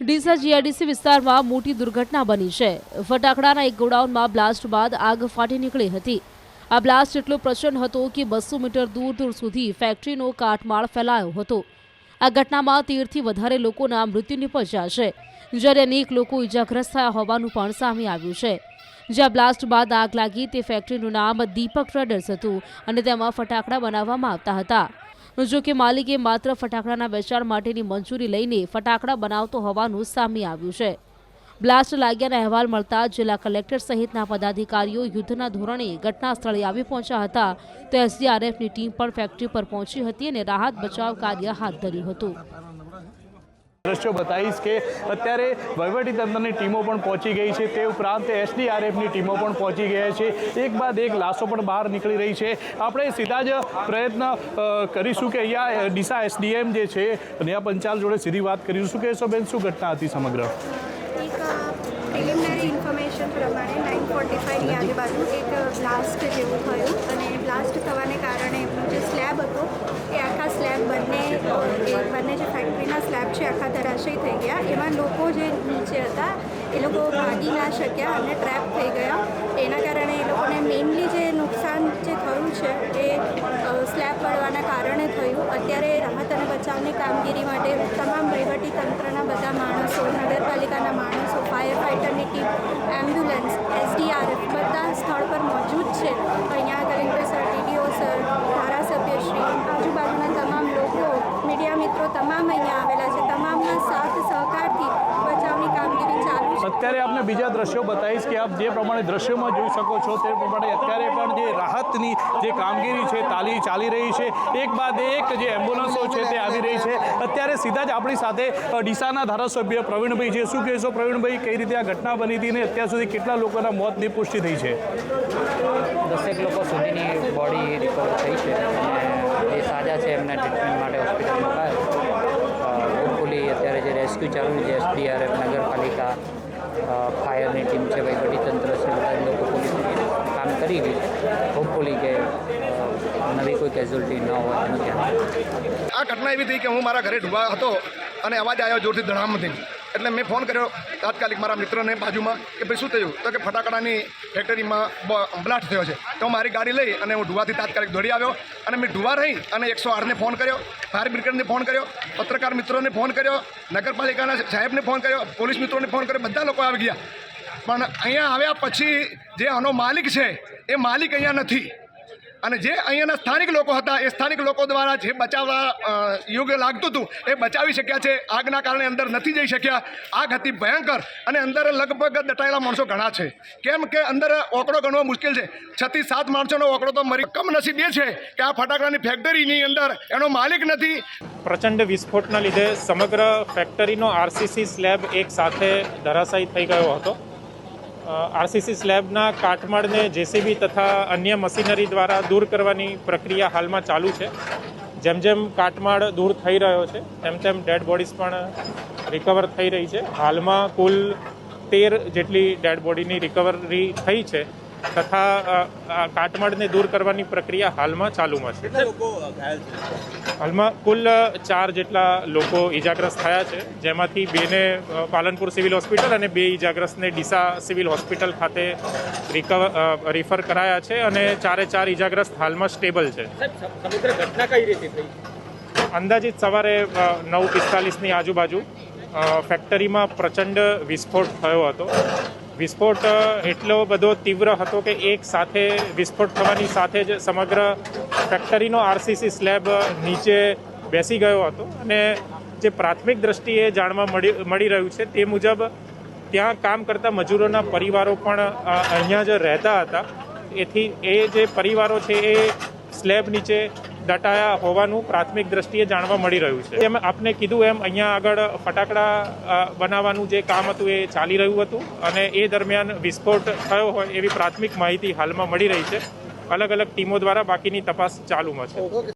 Deesa GIDC વિસ્તારમાં મોટી દુર્ઘટના બની છે. ફટાકડાના એક ગોડાઉનમાં બ્લાસ્ટ બાદ આગ ફાટી નીકળી હતી. આ બ્લાસ્ટ એટલો પ્રચંડ હતો કે બસો મીટર દૂર દૂર સુધી ફેક્ટરીનો કાટમાળ ફેલાયો હતો. આ ઘટનામાં તેરથી વધારે લોકોના મૃત્યુ નિપજ્યા છે, જ્યારે અનેક લોકો ઇજાગ્રસ્ત થયા હોવાનું પણ સામે આવ્યું છે. જ્યાં બ્લાસ્ટ બાદ આગ લાગી તે ફેક્ટરીનું નામ દીપક ટ્રેડર્સ હતું અને તેમાં ફટાકડા બનાવવામાં આવતા હતા. જો માલિકે માત્ર ફટાકડાના વેચાણ માટેની મંજૂરી લઈને ફટાકડા બનાવતો હોવાનું સામે આવ્યું છે. બ્લાસ્ટ લાગ્યાના અહેવાલ મળતા જિલ્લા કલેક્ટર સહિતના પદાધિકારીઓ યુદ્ધના ધોરણે ઘટના સ્થળે આવી પહોંચ્યા હતા. તો એસડીઆરએફની ટીમ પણ ફેક્ટરી પર પહોંચી હતી અને રાહત બચાવ કાર્ય હાથ ધર્યું હતું. દ્રશ્યો બતાવીશ કે અત્યારે વહીવટીતંત્રની ટીમો પણ પહોંચી ગઈ છે. તે ઉપરાંત એસડીઆરએફની ટીમો પણ પહોંચી ગયા છે. એક બાદ એક લાશો પણ બહાર નીકળી રહી છે. આપણે સીધા જ પ્રયત્ન કરીશું કે અહીંયા ડીસા એસડીએમ જે છે, નેહા પંચાલ જોડે સીધી વાત કરીશું. કે કહેશો બેન? શું ઘટના હતી સમગ્ર? ઇન્ફોર્મેશન પ્રમાણે નાઇન ફોર્ટી ફાઇવની આજુબાજુ એક બ્લાસ્ટ જેવું થયું. અને બ્લાસ્ટ થવાને કારણે જે સ્લેબ હતો એ આખા સ્લેબ બંને અ, એ બંને જે ફેક્ટરીના સ્લેબ છે, આખા ધરાશય થઈ ગયા. એમાં લોકો જે નીચે હતા, એ લોકો ભાગી ના શક્યા અને ટ્રેપ થઈ ગયા. એના કારણે એ લોકોને મેઇનલી જે નુકસાન જે થયું છે, એ સ્લેબ પડવાના કારણે થયું. અત્યારે રાહત અને બચાવની કામગીરી માટે તમામ વહીવટી તંત્રના બધા માણસો નગરપાલિકાના માણસો ફાયર ફાઇટરની ટીમ એમ્બ્યુલન્સ એસડીઆરએફ બધા સ્થળ પર મોજૂદ છે અહીંયા કલેક્ટર સર ડીડીઓ સર ધારાસભ્યશ્રી આજુબાજુના તમામ લોકો મીડિયા મિત્રો તમામ અહીંયા આવેલા છે તમામના સાથ સહકારથી બચાવની કામગીરી ચાલુ છે અત્યારે આપને બીજા દ્રશ્યો બતાવીશ કે આપ જે પ્રમાણે દ્રશ્યોમાં જોઈ શકો છો તે પ્રમાણે અત્યારે પણ જે રાહતની જે કામગીરી છે, તાલી ચાલી રહી છે, એક બાદ એક જે એમ્બ્યુલન્સો છે તે આવી રહી છે. અત્યારે સીધા જ આપણી સાથે ડીસાના ધારાસભ્ય પ્રવીણભાઈ છે. શું કહેશો પ્રવીણભાઈ, કઈ રીતે આ ઘટના બની હતી ને અત્યાર સુધી કેટલા લોકોના મોતની પુષ્ટિ થઈ છે? દસેક લોકો સુધીની બોડી રિકવર થઈ છે અને જે સાજા છે એમને ટ્રીટમેન્ટ માટે હોસ્પિટલ અત્યારે જે રેસ્ક્યુ ચાલુ છે એસડીઆરએફ નગરપાલિકા ફાયરની ટીમ છે તંત્ર છે, બધા લોકો કામ કરી રહી છે. હોપફુલી કે નવી કોઈ કેઝ્યુઅલ્ટી ન હોય એનું ધ્યાન આ ઘટના એવી થઈ કે હું મારા ઘરે ઢૂબા હતો અને અવાજ આવ્યો જોરથી ધડામથી એટલે મેં ફોન કર્યો તાત્કાલિક મારા મિત્રને બાજુમાં કે ભાઈ શું થયું? તો કે ફટાકડાની ફેક્ટરીમાં બ્લાસ્ટ થયો છે. તો મારી ગાડી લઈ અને હું ઢુવાથી તાત્કાલિક દોડી આવ્યો અને મેં ઢુવા રહી અને એકસો આઠને ફોન કર્યો, ફાયર બ્રિગેડને ફોન કર્યો, પત્રકાર મિત્રોને ફોન કર્યો, નગરપાલિકાના સાહેબને ફોન કર્યો, પોલીસ મિત્રોને ફોન કર્યો, બધા લોકો આવી ગયા. પણ અહીંયા આવ્યા પછી જે આનો માલિક છે, એ માલિક અહીંયા નથી. અને જે અહીંયાના સ્થાનિક લોકો હતા, એ સ્થાનિક લોકો દ્વારા જે બચાવવા યોગ્ય લાગતું હતું, એ બચાવી શક્યા છે. આગના કારણે અંદર નથી જઈ શક્યા. આગ હતી ભયંકર અને અંદર લગભગ દટાયેલા માણસો ઘણા છે. કેમ કે અંદર ઓકડો ગણવો મુશ્કેલ છે. છથી સાત માણસોનો ઓકડો તો મરી કમનસીબ એ છે કે આ ફટાકડાની ફેક્ટરીની અંદર એનો માલિક નથી. પ્રચંડ વિસ્ફોટના લીધે સમગ્ર ફેક્ટરીનો આરસીસી સ્લેબ એક સાથે ધરાશાયી થઈ ગયો હતો. આરસીસી સ્લેબના કાટમાળને જેસીબી તથા અન્ય મશીનરી દ્વારા દૂર કરવાની પ્રક્રિયા હાલમાં ચાલુ છે. જેમ જેમ કાટમાળ દૂર થઈ રહ્યો છે, તેમ તેમ ડેડ બોડીઝ પણ રિકવર થઈ રહી છે. હાલમાં કુલ તેર જેટલી ડેડ બોડીની રિકવરી થઈ છે. તથા કાટમાળને દૂર કરવાની પ્રક્રિયા હાલમાં ચાલુમાં છે. હાલમાં કુલ ચાર જેટલા લોકો ઈજાગ્રસ્ત થયા છે જેમાંથી બેને પાલનપુર સિવિલ હોસ્પિટલ અને બે ઈજાગ્રસ્તને ડીસા સિવિલ હોસ્પિટલ ખાતે રિકવર રિફર કરાયા છે અને ચારે ચાર ઈજાગ્રસ્ત હાલમાં સ્ટેબલ છે. અંદાજિત સવારે નવ પિસ્તાલીસની આજુબાજુ ફેક્ટરીમાં પ્રચંડ વિસ્ફોટ થયો હતો. વિસ્ફોટ એટલો બધો તીવ્ર હતો કે એક સાથે વિસ્ફોટ થવાની સાથે જ સમગ્ર ફેક્ટરીનો આરસીસી સ્લેબ નીચે બેસી ગયો હતો અને જે પ્રાથમિક દ્રષ્ટિએ જાણવા મળી મળી રહ્યું છે તે મુજબ ત્યાં કામ કરતા મજૂરોના પરિવારો પણ અહીંયા જ રહેતા હતા. એથી એ જે પરિવારો છે એ સ્લેબ નીચે દટાયા હોવાનું પ્રાથમિક દ્રષ્ટિએ જાણવા મળી રહ્યું છે. એમ આપને કીધું એમ અહીંયા આગળ ફટાકડા બનાવવાનું જે કામ હતું એ ચાલી રહ્યું હતું અને એ દરમિયાન વિસ્ફોટ થયો હોય એવી પ્રાથમિક માહિતી હાલમાં મળી રહી છે. અલગ અલગ ટીમો દ્વારા બાકીની તપાસ ચાલુમાં છે.